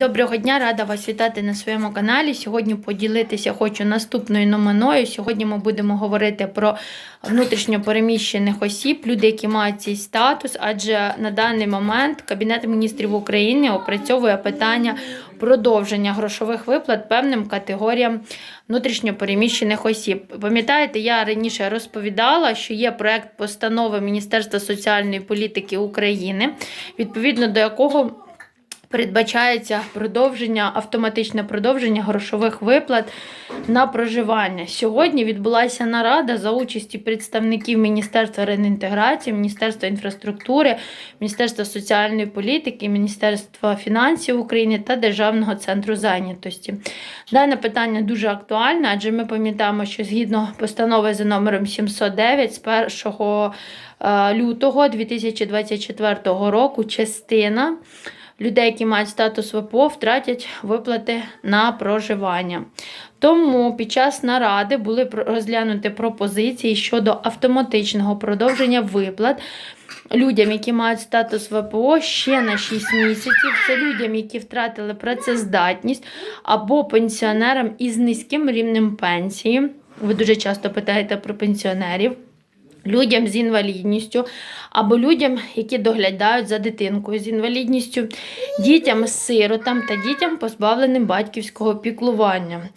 Доброго дня, рада вас вітати на своєму каналі. Сьогодні поділитися хочу наступною номиною. Сьогодні ми будемо говорити про внутрішньо переміщених осіб, люди, які мають цей статус, адже на даний момент Кабінет міністрів України опрацьовує питання продовження грошових виплат певним категоріям внутрішньо переміщених осіб. Пам'ятаєте, я раніше розповідала, що є проект постанови Міністерства соціальної політики України, відповідно до якого передбачається продовження, автоматичне продовження грошових виплат на проживання. Сьогодні відбулася нарада за участі представників Міністерства реінтеграції, Міністерства інфраструктури, Міністерства соціальної політики, Міністерства фінансів України та Державного центру зайнятості. Дане питання дуже актуальне, адже ми пам'ятаємо, що згідно постанови за номером 709 з 1 е, лютого 2024 року частина людей, які мають статус ВПО, втратять виплати на проживання. Тому під час наради були розглянуті пропозиції щодо автоматичного продовження виплат людям, які мають статус ВПО ще на 6 місяців. Це людям, які втратили працездатність, або пенсіонерам із низьким рівнем пенсії. Ви дуже часто питаєте про пенсіонерів людям з інвалідністю або людям, які доглядають за дитинкою з інвалідністю, дітям з сиротам та дітям, позбавленим батьківського піклування.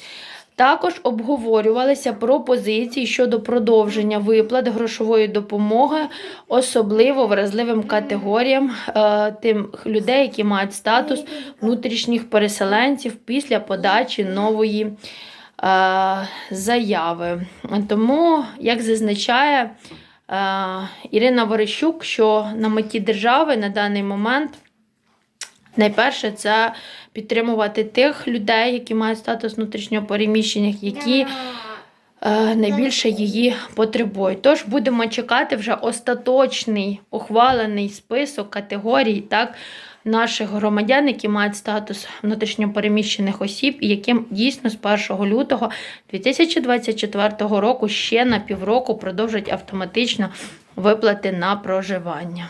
Також обговорювалися пропозиції щодо продовження виплат грошової допомоги, особливо вразливим категоріям е, тим людей, які мають статус внутрішніх переселенців після подачі нової заяви. Тому, як зазначає е, Ірина Верещук, що на меті держави на даний момент найперше це підтримувати тих людей, які мають статус внутрішньо переміщених, які е, найбільше її потребують. Тож будемо чекати вже остаточний ухвалений список категорій, так. Наших громадян, які мають статус внутрішньопереміщених осіб, і яким дійсно з 1 лютого 2024 року ще на півроку продовжать автоматично виплати на проживання.